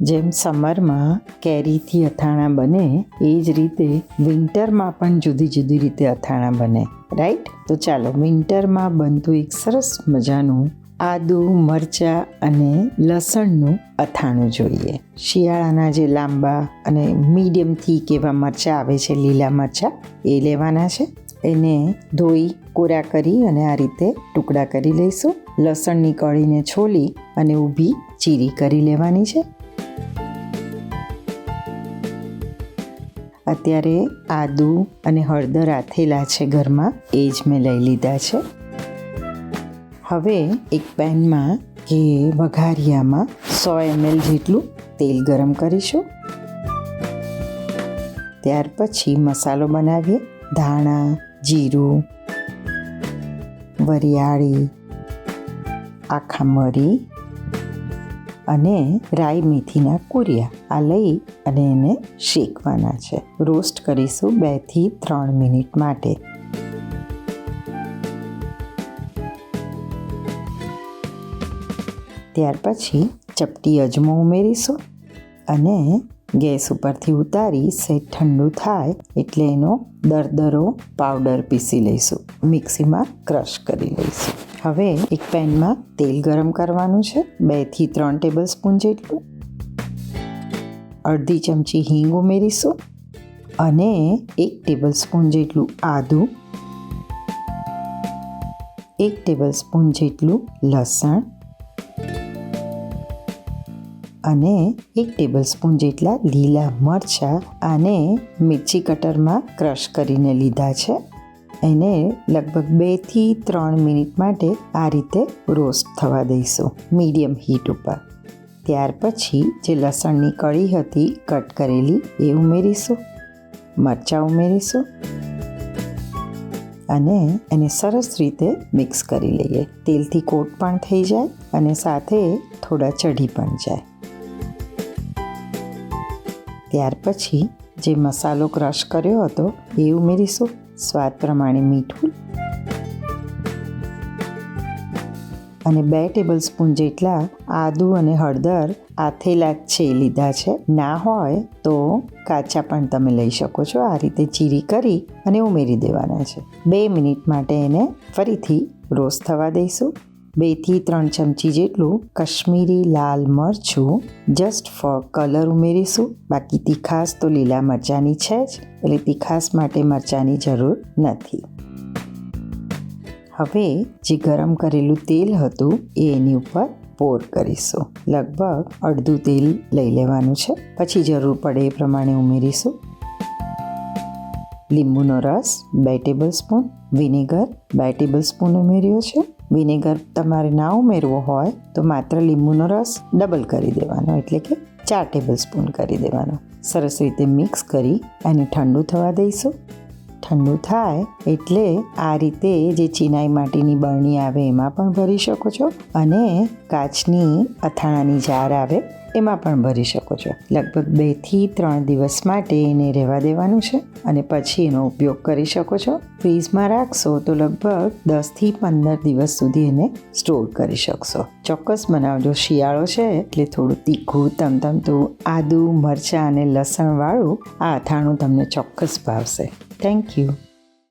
જેમ સમરમાં કેરીથી અથાણાં બને, એ જ રીતે વિન્ટરમાં પણ જુદી જુદી રીતે અથાણાં બને. રાઈટ? તો ચાલો, વિન્ટરમાં બનતું એક સરસ મજાનું આદુ, મરચાં અને લસણનું અથાણું જોઈએ. શિયાળાના જે લાંબા અને મીડિયમ થીક એવા મરચાં આવે છે, લીલા મરચાં, એ લેવાના છે. એને ધોઈ, કોરા કરી અને આ રીતે ટુકડા કરી લઈશું. લસણની કળીને છોલી અને ઊભી ચીરી કરી લેવાની છે. અત્યારે આદુ અને હળદર આથેલા છે ઘરમાં, એ જ મેં લઈ લીધા છે. હવે એક પેનમાં કે વઘારિયામાં સો એમએલ જેટલું તેલ ગરમ કરીશું. ત્યાર પછી મસાલો બનાવીએ. ધાણા, જીરું, વરિયાળી, આખા મરી અને રાઈ મેથીના કુરિયા. આ લઈ અને એને શેકવાના છે. રોસ્ટ કરીશું બેથી ત્રણ મિનિટ માટે. ત્યાર પછી ચપટી અજમો ઉમેરીશું અને ગેસ ઉપરથી ઉતારી સેટ ઠંડુ થાય એટલે એનો દરદરો પાવડર પીસી લઈશું. મિક્સીમાં ક્રશ કરી લઈશું. હવે એક પેનમાં તેલ ગરમ કરવાનું છે બેથી ત્રણ ટેબલ સ્પૂન જેટલું. અડધી ચમચી હિંગ ઉમેરીશું અને એક ટેબલ સ્પૂન જેટલું આદું. એક ટેબલ સ્પૂન જેટલું લસણ. અને એક ટેબલ સ્પૂન જેટલા લીલા મરચાં આને મિર્ચી કટરમાં ક્રશ કરીને લીધા છે. એને લગભગ બેથી ત્રણ મિનિટ માટે આ રીતે રોસ્ટ થવા દઈશું, મીડિયમ હીટ ઉપર. ત્યાર પછી જે લસણની કળી હતી, કટ કરેલી, એ ઉમેરીશું. મરચાં ઉમેરીશું. અને એને સરસ રીતે મિક્સ કરી લઈએ. તેલથી કોટ પણ થઈ જાય અને સાથે થોડા ચઢી પણ જાય. ત્યાર પછી જે મસાલો ક્રશ કર્યો હતો, એ ઉમેરીશું. સ્વાદ પ્રમાણે મીઠું અને બે ટેબલ સ્પૂન જેટલા આદુ અને હળદર આથેલા છે લીધા છે. ના હોય તો કાચા પણ તમે લઈ શકો છો. આ રીતે ચીરી કરી અને ઉમેરી દેવાના છે. બે મિનિટ માટે એને ફરીથી રોસ્ટ થવા દઈશું. બેથી ત્રણ ચમચી જેટલું કશ્મીરી લાલ મરચું જસ્ટ ફોર કલર ઉમેરીશું. બાકી તીખાસ તો લીલા મરચાંની છે જ, એટલે તીખાસ માટે મરચાંની જરૂર નથી. હવે જે ગરમ કરેલું તેલ હતું એ એની ઉપર પોર કરીશું. લગભગ અડધું તેલ લઈ લેવાનું છે. પછી જરૂર પડે એ પ્રમાણે ઉમેરીશું. લીંબુનો રસ બે ટેબલ સ્પૂન વિનેગર બે ટેબલ સ્પૂન ઉમેર્યો છે. વિનેગર તમારે ના ઉમેરવો હોય તો માત્ર લીંબુનો રસ ડબલ કરી દેવાનો, એટલે કે ચાર ટેબલ સ્પૂન કરી દેવાનો. સરસ રીતે મિક્સ કરી એને ઠંડુ થવા દઈશું. ઠંડુ થાય એટલે આ રીતે જે ચિનાઈ માટીની બરણી આવે એમાં પણ ભરી શકો છો અને કાચની અથાણાની જાર આવે એમાં પણ ભરી શકો છો. લગભગ બેથી ત્રણ દિવસ માટે એને રહેવા દેવાનું છે અને પછી એનો ઉપયોગ કરી શકો છો. ફ્રીઝમાં રાખશો તો લગભગ દસથી પંદર દિવસ સુધી એને સ્ટોર કરી શકશો. ચોક્કસ બનાવજો. શિયાળો છે એટલે થોડું તીખું, તમતમતું આદુ, મરચાં અને લસણવાળું આ અથાણું તમને ચોક્કસ ભાવશે. Thank you.